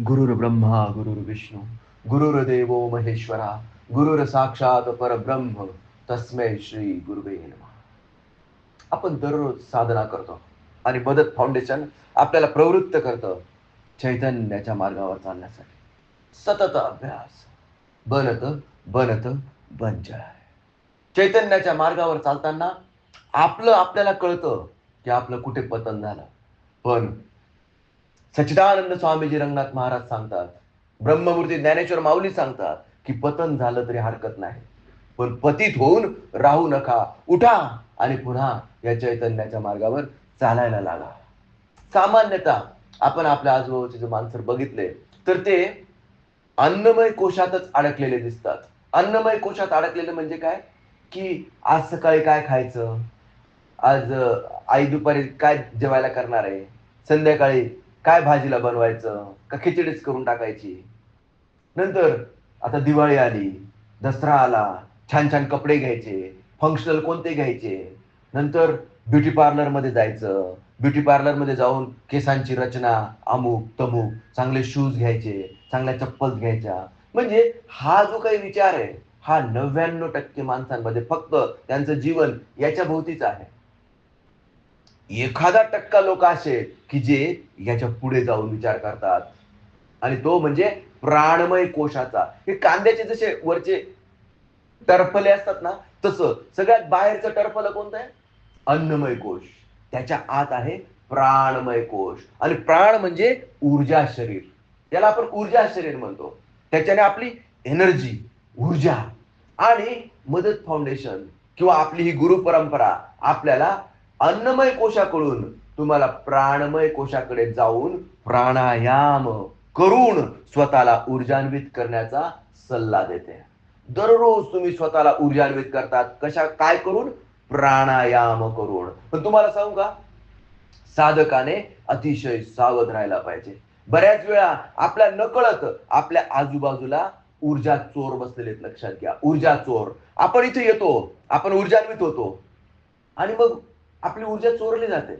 गुरुर ब्रह्मा गुरुर् विष्णू गुरुर्देवो महेश्वरा गुरुर साक्षात परब्रह्म तस्मै श्री गुरुवे आपण दररोज साधना करतो आणि मदत फाउंडेशन आपल्याला प्रवृत्त करतं चैतन्याच्या मार्गावर चालण्यासाठी. सतत अभ्यास बनत बनत बनजय चैतन्याच्या मार्गावर चालताना आपलं आपल्याला कळतं की आपलं कुठे पतन झालं. पण सच्चिदानंद स्वामीजी रंगनाथ महाराज सांगतात ब्रह्ममूर्ती ज्ञानेश्वर माऊली सांगतात की पतन झालं तरी हरकत नाही. पण पतित होऊन राहू नका उठा आणि पुन्हा या चैतन्याच्या मार्गावर चालायला लागा. सामान्यतः आपण आपल्या आजूबाजूचे जे माणसं बघितले तर ते अन्नमय कोशातच अडकलेले दिसतात. अन्नमय कोशात अडकलेले म्हणजे काय? की आज सकाळी काय खायचं? आज आई दुपारी काय जेवायला करणार आहे? संध्याकाळी काय भाजीला बनवायचं? का खिचडीच करून टाकायची? नंतर आता दिवाळी आली दसरा आला छान छान कपडे घ्यायचे फंक्शनल कोणते घ्यायचे? नंतर ब्युटी पार्लरमध्ये जायचं. ब्युटी पार्लरमध्ये जाऊन केसांची रचना अमुक तमुक चांगले शूज घ्यायचे चांगल्या चप्पल घ्यायच्या. म्हणजे हा जो काही विचार आहे हा नव्याण्णव टक्के माणसांमध्ये फक्त त्यांचं जीवन याच्या भोवतीच आहे. एखादा टक्का लोक असे की जे याच्यापुढे जाऊन विचार करतात. आणि तो म्हणजे प्राणमय कोशाचा. हे कांद्याचे जसे वरचे टरफले असतात ना तसं. सगळ्यात बाहेरचं टर्फल कोणतं आहे? अन्नमय कोश. त्याच्या आत आहे प्राणमय कोश. आणि प्राण म्हणजे ऊर्जा शरीर. याला आपण ऊर्जा शरीर म्हणतो. त्याच्याने आपली एनर्जी ऊर्जा आणि मदत फाउंडेशन किंवा आपली ही गुरु परंपरा आपल्याला अन्नमय कोशाकडून तुम्हाला प्राणमय कोशाकडे जाऊन प्राणायाम करून स्वतःला ऊर्जान्वित करण्याचा सल्ला देते. दररोज तुम्ही स्वतःला ऊर्जान्वित करतात. कशा काय करून? प्राणायाम करून. पण तुम्हाला सांगू का? साधकाने अतिशय सावध राहायला पाहिजे. बऱ्याच वेळा आपल्या नकळत आपल्या आजूबाजूला ऊर्जा चोर बसलेले लक्षात घ्या. ऊर्जा चोर. आपण इथे येतो. आपण ऊर्जान्वित होतो. आणि मग आपली ऊर्जा चोरली जाते.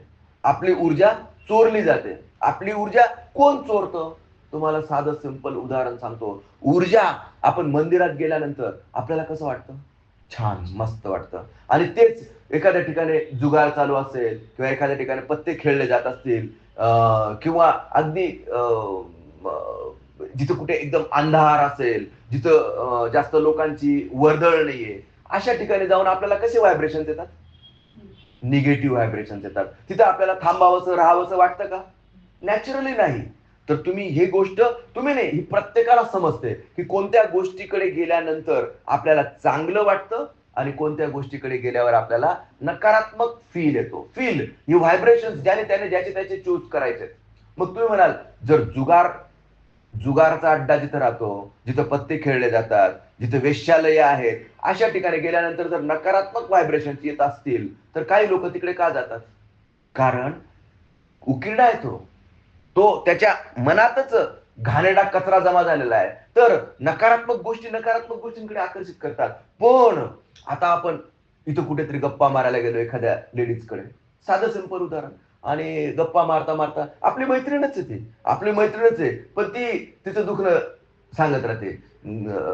आपली ऊर्जा चोरली जाते. आपली ऊर्जा कोण चोरतं? तुम्हाला साधं सिंपल उदाहरण सांगतो. ऊर्जा आपण मंदिरात गेल्यानंतर आपल्याला कसं वाटतं? छान मस्त वाटतं. आणि तेच एखाद्या ठिकाणी जुगार चालू असेल किंवा एखाद्या ठिकाणी पत्ते खेळले जात असतील अं, किंवा अगदी जिथं कुठे एकदम अंधार असेल जिथं जास्त लोकांची वर्दळ नाहीये अशा ठिकाणी जाऊन आपल्याला कसे व्हायब्रेशन देतात? निगेटिव्ह व्हायब्रेशन येतात. तिथं आपल्याला थांबावंसं राहावंसं वाटतं का? नॅचरली नाही. तर तुम्ही हे गोष्ट तुम्ही नाही ही प्रत्येकाला समजते की कोणत्या गोष्टीकडे गेल्यानंतर आपल्याला चांगलं वाटतं आणि कोणत्या गोष्टीकडे गेल्यावर आपल्याला नकारात्मक फील येतो. फील ही व्हायब्रेशन ज्याने त्याने ज्याचे त्याचे चूज करायचे. मग तुम्ही म्हणाल जर जुगार जुगारचा अड्डा जिथं राहतो जिथं पत्ते खेळले जातात जिथे वेश्यालय आहेत अशा ठिकाणी गेल्यानंतर जर नकारात्मक व्हायब्रेशन येत असतील तर काही लोक तिकडे का जातात? कारण उकिरडा आहे तो. तो त्याच्या मनातच घाणेरडा कचरा जमा झालेला आहे. तर नकारात्मक गोष्टी नकारात्मक गोष्टींकडे आकर्षित करतात. पण आता आपण इथं कुठेतरी गप्पा मारायला गेलो एखाद्या लेडीजकडे. साधं सिंपल उदाहरण. आणि गप्पा मारता मारता आपली मैत्रीणच आहे ती. आपली मैत्रीणच आहे. पण ती तिचं दुखणं सांगत राहते.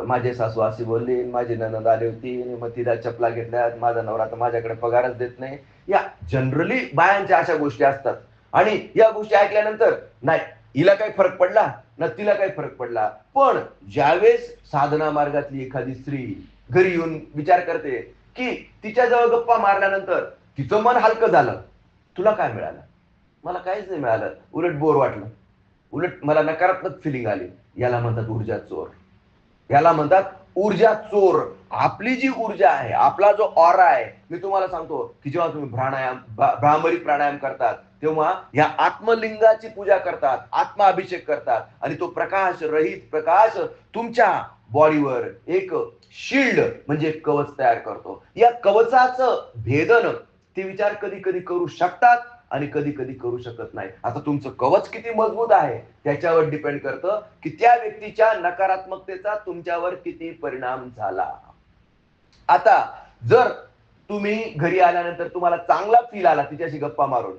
माझे सासू असे बोलले माझी ननद आली होती मग तिला चपला घेतल्यात माझा नवरा तर माझ्याकडे पगारच देत नाही. या जनरली बायांच्या अशा गोष्टी असतात. आणि या गोष्टी ऐकल्यानंतर नाही हिला काही फरक पडला? ना तिला काही फरक पडला. पण ज्यावेळेस साधना मार्गातली एखादी स्त्री घरी येऊन विचार करते की तिच्याजवळ गप्पा मारल्यानंतर तिचं मन हलकं झालं. तुला काय मिळालं? मला काहीच नाही मिळालं. उलट बोर वाटलं. उलट मला नकारात्मक फिलिंग आली. याला म्हणतात ऊर्जा चोर. याला म्हणतात ऊर्जा चोर. आपली जी ऊर्जा आहे आपला जो ऑरा आहे मी तुम्हाला सांगतो की जेव्हा तुम्ही प्राणायाम भ्रामरी प्राणायाम करतात तेव्हा या आत्मलिंगाची पूजा करतात आत्माभिषेक करतात आणि तो प्रकाश रहित प्रकाश तुमच्या बॉडीवर एक शिल्ड म्हणजे एक कवच तयार करतो. या कवचाचं भेदन ते विचार कधी कधी करू शकतात आणि कधी कधी करू शकत नाही. आता तुमचं कवच किती मजबूत आहे त्याच्यावर डिपेंड करतं की त्या व्यक्तीच्या नकारात्मकतेचा तुमच्यावर किती परिणाम झाला. आता जर तुम्ही घरी आल्यानंतर तुम्हाला चांगला फील आला तिच्याशी गप्पा मारून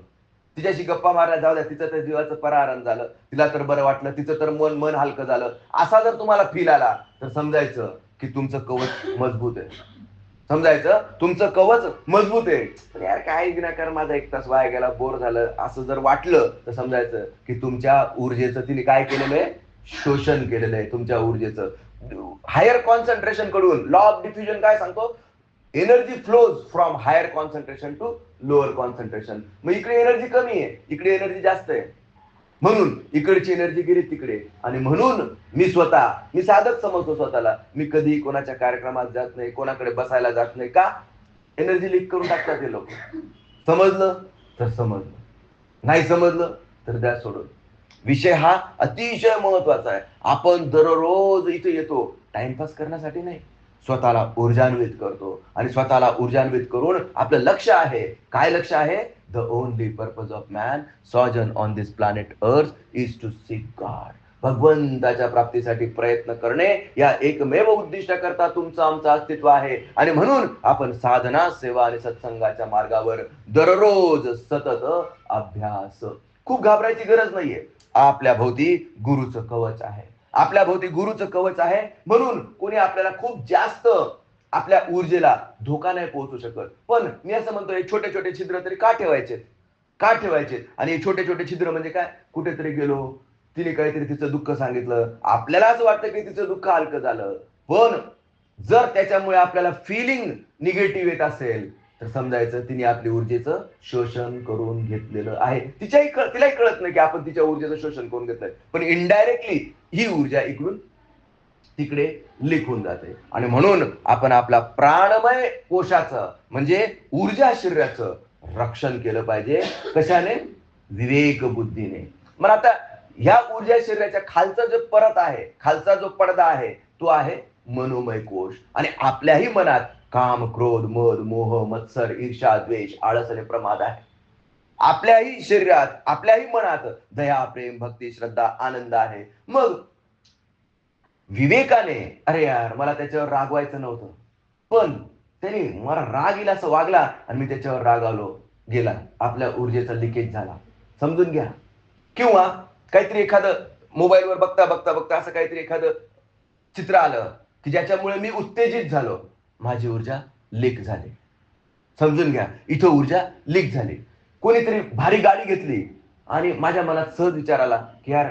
तिच्याशी गप्पा मारल्या जाऊ द्या तिचं तर जीवाचं परारण झालं तिला तर बरं वाटलं तिचं तर मन मन हलकं झालं असा जर तुम्हाला फील आला तर समजायचं की तुमचं कवच मजबूत आहे. समजायचं? तुमचं कवच मजबूत आहे. यार काय विनाकार माझा एक तास वाया गेला बोर झालं. असं जर वाटलं तर समजायचं की तुमच्या ऊर्जेचं तिने काय केलेलं आहे? शोषण केलेलं आहे तुमच्या ऊर्जेचं. हायर कॉन्सन्ट्रेशनकडून. लॉ ऑफ डिफ्युजन काय सांगतो? Energy flows from higher concentration to lower concentration मग इकडे एनर्जी कमी आहे. इकडे एनर्जी जास्त आहे. म्हणून इकडची एनर्जी गेली तिकडे. आणि म्हणून मी स्वतः मी साधच समजतो स्वतःला. मी कधी कोणाच्या कार्यक्रमात जात नाही कोणाकडे बसायला जात नाही का? एनर्जी लीक करून टाकतात हे लोक. समजलं? तर समजलं. नाही समजलं तर द्या सोडून. विषय हा अतिशय महत्त्वाचा आहे. आपण दररोज इथे येतो. टाइमपास करण्यासाठी नाही. स्वतःला ऊर्जान्वित करतो. आणि स्वतःला ऊर्जान्वित करून आपलं लक्ष आहे. काय लक्ष आहे? The only purpose of man sojourn on this planet earth is to seek god. भगवंताच्या प्राप्तीसाठी प्रयत्न करणे या एकमेव उद्दिष्टाकरता तुमचं आमचं अस्तित्व आहे. आणि म्हणून आपण साधना सेवा आणि सत्संगाच्या मार्गावर दररोज सतत अभ्यास. खूप घाबरायची गरज नाहीये. आपल्या भोवती गुरुचं कवच आहे. आपल्या भोवती गुरुचं कवच आहे. म्हणून कोणी आपल्याला खूप जास्त आपल्या ऊर्जेला धोका नाही पोहोचू शकत. पण मी असं म्हणतो हे छोटे छोटे छिद्र तरी का ठेवायचे? का ठेवायचे? आणि हे छोटे छोटे छिद्र म्हणजे काय? कुठेतरी गेलो तिने काहीतरी तिचं दुःख सांगितलं. आपल्याला असं वाटतं की तिचं दुःख हलकं झालं. पण जर त्याच्यामुळे आपल्याला फिलिंग निगेटिव्ह येत असेल तर समजायचं तिने आपली ऊर्जेचं शोषण करून घेतलेलं आहे. तिच्याही तिलाही कळत नाही की आपण तिच्या ऊर्जेचं शोषण करून घेतलंय. पण इनडायरेक्टली ही ऊर्जा इकडून तिकडे लिखून जाते. आणि म्हणून आपण आपला प्राणमय कोशाचं म्हणजे ऊर्जा शरीराचं रक्षण केलं पाहिजे. कशाने? विवेक बुद्धीने. मग आता ह्या ऊर्जा शरीराच्या खालचा जो परत आहे खालचा जो पडदा आहे तो आहे मनोमय कोश. आणि आपल्याही मनात काम क्रोध मद मोह मत्सर ईर्षा द्वेष आळस आणि प्रमाद आहे. आपल्याही शरीरात आपल्याही मनात दया प्रेम भक्ती श्रद्धा आनंद आहे. मग विवेकाने अरे यार मला त्याच्यावर रागवायचं नव्हतं. पण त्याने मला राग येईल असं वागला आणि मी त्याच्यावर राग आलो गेला. आपल्या ऊर्जेचा लिकेज झाला. समजून घ्या. किंवा काहीतरी एखादं मोबाईलवर बघता बघता बघता असं काहीतरी एखादं चित्र आलं की ज्याच्यामुळे मी उत्तेजित झालो. माझी ऊर्जा लीक झाली. समजून घ्या. इथं ऊर्जा लीक झाली. कोणीतरी भारी गाडी घेतली आणि माझ्या मनात सहज विचार आला की यार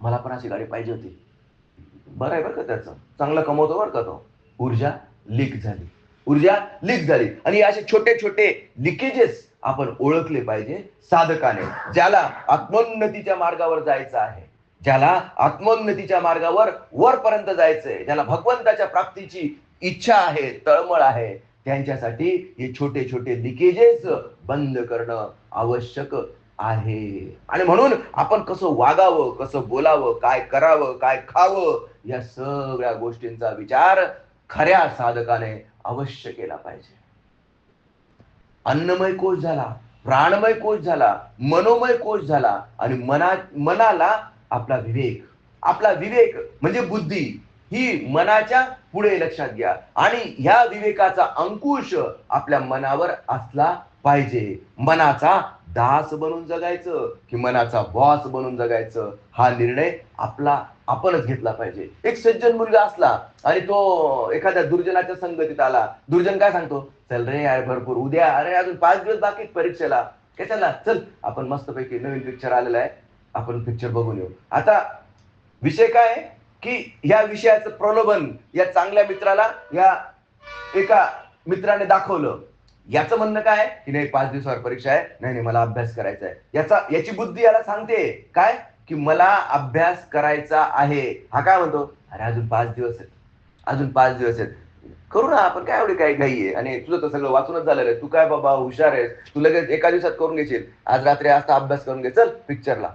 मला पण अशी गाडी पाहिजे होती. बरं आहे बरं का त्याचं. चांगलं कमवतो बरं का तो. ऊर्जा लीक झाली. ऊर्जा लीक झाली. आणि असे छोटे छोटे लिकेजेस आपण ओळखले पाहिजे साधकाने ज्याला आत्मोन्नतीच्या मार्गावर जायचं आहे. ज्याला आत्मोन्नतीच्या मार्गावर वरपर्यंत जायचंय. ज्याला भगवंताच्या प्राप्तीची इच्छा आहे तळमळ आहे त्यांच्यासाठी हे छोटे छोटे लिकेजेस बंद करणं आवश्यक आहे. आणि म्हणून आपण कसं वागावं कसं बोलावं काय करावं काय खावं या सगळ्या गोष्टींचा विचार खऱ्या साधकाने अवश्य केला पाहिजे. अन्नमय कोश झाला प्राणमय कोश झाला मनोमय कोश झाला आणि मना मनाला आपला विवेक आपला विवेक म्हणजे बुद्धी ही मनाच्या पुढे लक्षात घ्या. आणि ह्या विवेकाचा अंकुश आपल्या मनावर असला पाहिजे. मनाचा दास बनून जगायचं की मनाचा बॉस बनून जगायचं हा निर्णय आपला आपणच घेतला पाहिजे. एक सज्जन मुलगा असला आणि तो एखाद्या दुर्जनाच्या संगतीत आला. दुर्जन काय सांगतो? चल रे यार भरपूर. उद्या अरे अजून पाच दिवस बाकी परीक्षेला. कशाला? चल आपण मस्तपैकी नवीन पिक्चर आलेला आहे. आपण पिक्चर बघून येऊ. आता विषय काय की या विषयाचं प्रलोभन या चांगल्या मित्राला या एका मित्राने दाखवलं. याचं म्हणणं काय की नाही पाच दिवसावर परीक्षा आहे. नाही नाही मला अभ्यास करायचा आहे. याचा याची बुद्धी याला सांगते. काय? की मला अभ्यास करायचा आहे. हा काय म्हणतो? अरे अजून पाच दिवस आहेत. अजून पाच दिवस आहेत. करू ना आपण काय एवढी काय घाई आहे आणि तुझं तर सगळं वाचूनच झालेलं आहे. तू काय बाबा हुशार आहेस? तू लगेच एका दिवसात करून घेशील. आज रात्री आता अभ्यास करून घे. चल पिक्चरला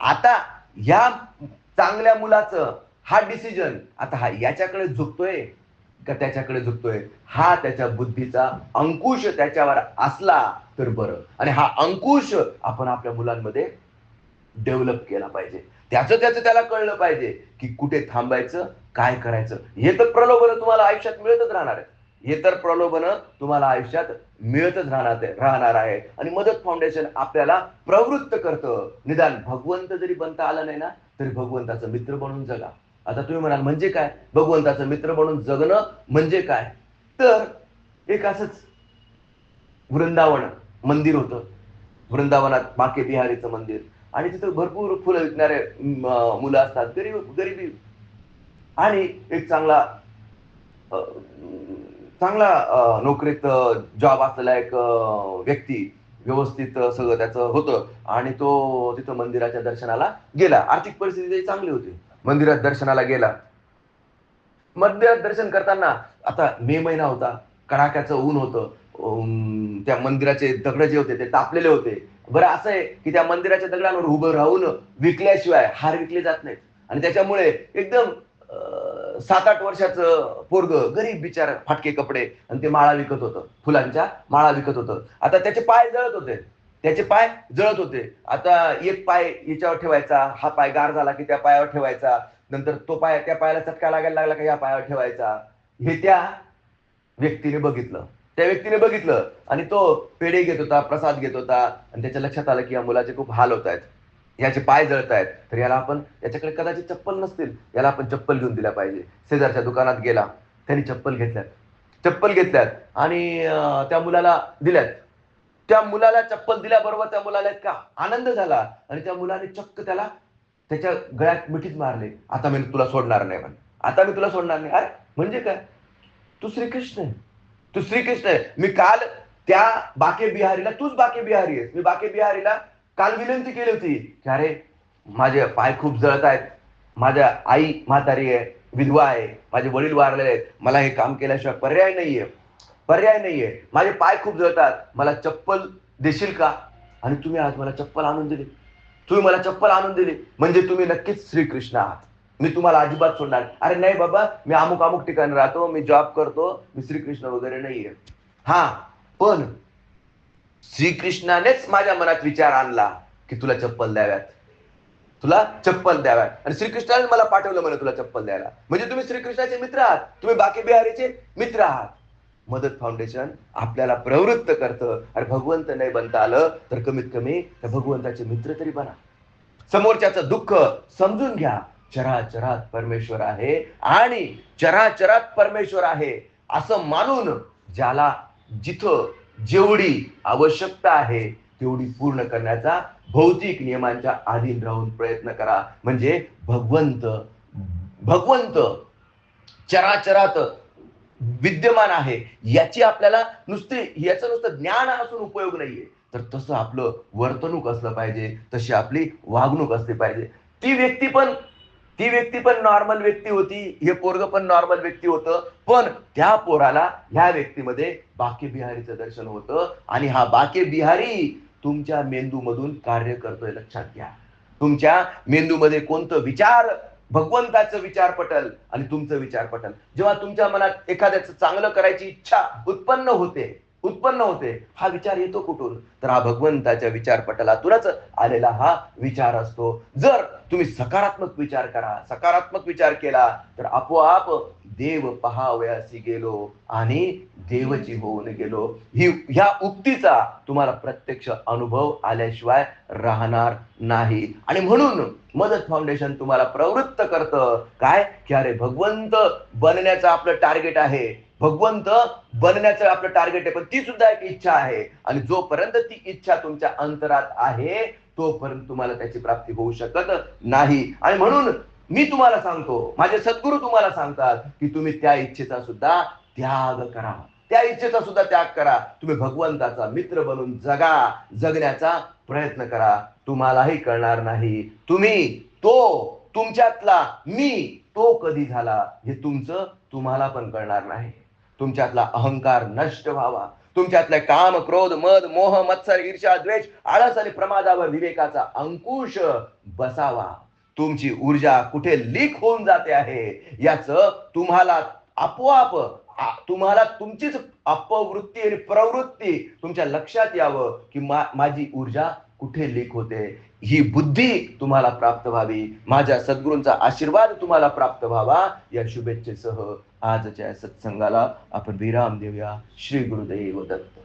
आता ह्या चांगल्या मुलाचं हा डिसिजन आता हा याच्याकडे झुकतोय. का त्याच्याकडे झुकतोय? हा त्याच्या बुद्धीचा अंकुश त्याच्यावर असला तर बरं. आणि हा अंकुश आपण आपल्या मुलांमध्ये डेव्हलप केला पाहिजे. त्याचं त्याचं त्याला कळलं पाहिजे की कुठे थांबायचं काय करायचं. हे तर प्रलोभन तुम्हाला आयुष्यात मिळतच राहणार आहे. हे तर प्रलोभन तुम्हाला आयुष्यात मिळतच राहणार राहणार आहे. आणि मदत फाउंडेशन आपल्याला प्रवृत्त करतं. निदान भगवंत जरी बनता आलं नाही ना तरी भगवंताचा मित्र बनून जगा. आता तुम्ही म्हणाल म्हणजे काय? भगवंताचं मित्र म्हणून जगणं म्हणजे काय? तर एक असंच वृंदावन मंदिर होतं. वृंदावनात बाके बिहारीचं मंदिर. आणि तिथं भरपूर फुलं विकणारे मुलं असतात गरीब गरिबी. आणि एक चांगला चांगला नोकरीत जॉब असलेला एक व्यक्ती व्यवस्थित सगळं त्याचं होतं. आणि तो तिथं मंदिराच्या दर्शनाला गेला. आर्थिक परिस्थिती चांगली होती. मंदिरात दर्शनाला गेला. मंदिरात दर्शन करताना आता मे महिना होता. कडाक्याचं ऊन होतं. त्या मंदिराचे दगड जे होते ते तापलेले होते. बरं असं आहे की त्या मंदिराच्या दगडांवर उभं राहून विकल्याशिवाय हार विकले जात नाहीत. आणि त्याच्यामुळे एकदम सात आठ वर्षाचं पोरग गरीब बिचार फाटके कपडे आणि ते माळा विकत होतं. फुलांच्या माळा विकत होतं. आता त्याचे पाय जळत होते. त्याचे पाय जळत होते. आता एक पाय याच्यावर ठेवायचा हा पाय गार झाला की त्या पायावर ठेवायचा. नंतर तो पाय त्या पायाला चटका लागायला लागला की या पायावर ठेवायचा. हे त्या व्यक्तीने बघितलं. त्या व्यक्तीने बघितलं आणि तो पेढे घेत होता प्रसाद घेत होता आणि त्याच्या लक्षात आलं की या मुलाचे खूप हाल होत आहेत. याचे पाय जळत आहेत. तर याला आपण याच्याकडे कदाचित चप्पल नसतील याला आपण चप्पल घेऊन दिल्या पाहिजे. शेजारच्या दुकानात गेला त्यांनी चप्पल घेतल्यात. चप्पल घेतल्यात आणि त्या मुलाला दिल्यात. त्या मुलाला चप्पल दिल्याबरोबर त्या मुलाला इतका आनंद झाला आणि त्या मुलाने चक्क त्याला त्याच्या गळ्यात मिठीत मारले. आता मी तुला सोडणार नाही पण आता मी तुला सोडणार नाही. अरे म्हणजे काय? तू श्रीकृष्ण आहे. तू श्रीकृष्ण आहे. मी काल त्या बाके बिहारीला तूच बाके बिहारी आहेस. मी बाके बिहारीला काल विनंती केली होती की अरे माझे पाय खूप जळत आहेत. माझ्या आई म्हातारी आहे विधवा आहे. माझे वडील वारलेले आहेत. मला हे काम केल्याशिवाय पर्याय नाहीये. पर्याय नाहीये. माझे पाय खूप जळतात. मला चप्पल देशील का? आणि तुम्ही आज मला चप्पल आणून दिली. तुम्ही मला चप्पल आणून दिली. म्हणजे तुम्ही नक्कीच श्रीकृष्ण आहात. मी तुम्हाला अजिबात सोडणार अरे नाही बाबा मी अमुक अमुक ठिकाणी राहतो. मी जॉब करतो. मी श्रीकृष्ण वगैरे नाहीये. हा पण श्रीकृष्णानेच माझ्या मनात विचार आणला की तुला चप्पल द्याव्यात. तुला चप्पल द्याव्यात. आणि श्रीकृष्णाने मला पाठवलं म्हणे तुला चप्पल द्यायला. म्हणजे तुम्ही श्रीकृष्णाचे मित्र आहात. तुम्ही बाकी बिहारीचे मित्र आहात. मदत फाउंडेशन आपल्याला प्रवृत्त करतं. आणि भगवंत नाही बनता आलं तर कमीत कमी त्या भगवंताचे मित्र तरी बना. समोरच्याचं दुःख समजून घ्या. चराचरात परमेश्वर आहे आणि चराचरात परमेश्वर आहे असं मानून ज्याला जिथं जेवढी आवश्यकता आहे तेवढी पूर्ण करण्याचा भौतिक नियमांच्या अधीन राहून प्रयत्न करा. म्हणजे भगवंत भगवंत चराचरात विद्यमान आहे याची आपल्याला नुसते याचं नुसतं ज्ञान असून उपयोग नाहीये. तर तसं आपलं वर्तणूक असलं पाहिजे तशी आपली वागणूक असली पाहिजे. ती व्यक्ती पण ती व्यक्ती पण नॉर्मल व्यक्ती होती हे पोरग पण नॉर्मल व्यक्ती होतं पण त्या पोराला ह्या व्यक्तीमध्ये बाके बिहारीचं दर्शन होतं आणि हा बाके बिहारी तुमच्या मेंदूमधून कार्य करतोय लक्षात घ्या. तुमच्या मेंदूमध्ये कोणतं विचार भगवंताचं विचार पटल आणि तुमचं विचार पटल. जेव्हा तुमच्या मनात एखाद्याचं चांगलं करायची इच्छा उत्पन्न होते उत्पन्न होते हा विचार येतो कुठून? तर हा भगवंताच्या विचार पटलातूनच आलेला हा विचार असतो. जर तुम्ही सकारात्मक विचार करा सकारात्मक विचार केला तर आपोआप देव पहावयासी गेलो आणि देवची होऊन गेलो. ही ह्या उक्तीचा तुम्हाला प्रत्यक्ष अनुभव आल्याशिवाय राहणार नाही. आणि म्हणून मदत फाउंडेशन तुम्हाला प्रवृत्त करतं. काय? की अरे भगवंत बनण्याचं आपलं टार्गेट आहे. भगवंत बनण्याचं आपलं टार्गेट आहे. पण ती सुद्धा एक इच्छा आहे. आणि जोपर्यंत ती इच्छा तुमच्या अंतरात आहे तोपर्यंत तुम्हाला त्याची प्राप्ती होऊ शकत नाही. आणि म्हणून मी तुम्हाला सांगतो माझे सद्गुरू तुम्हाला सांगतात की तुम्ही त्या इच्छेचा सुद्धा त्याग करा. त्या इच्छेचा सुद्धा त्याग करा. तुम्ही भगवंताचा मित्र बनून जगा जगण्याचा प्रयत्न करा. तुम्हालाही कळणार नाही. तुम्ही तो तुमच्यातला मी तो कधी झाला हे तुमचं तुम्हाला पण कळणार नाही. तुमच्यातला अहंकार नष्ट व्हावा. तुमच्यातले काम क्रोध मद मोह मत्सर ईर्षा द्वेष आळस आणि प्रमादावर विवेकाचा अंकुश बसावा. तुमची ऊर्जा कुठे लीक होऊन जाते आहे याच तुम्हाला आपोआप तुम्हाला तुमचीच अपवृत्ती आणि प्रवृत्ती तुमच्या लक्षात यावं की मा, माझी ऊर्जा कुठे लीक होते. ही बुद्धी तुम्हाला प्राप्त व्हावी. माझ्या सद्गुरूंचा आशीर्वाद तुम्हाला प्राप्त व्हावा. या शुभेच्छेसह आजच्या सत्संगाला आपण विराम देऊया. श्री गुरुदेव दत्त.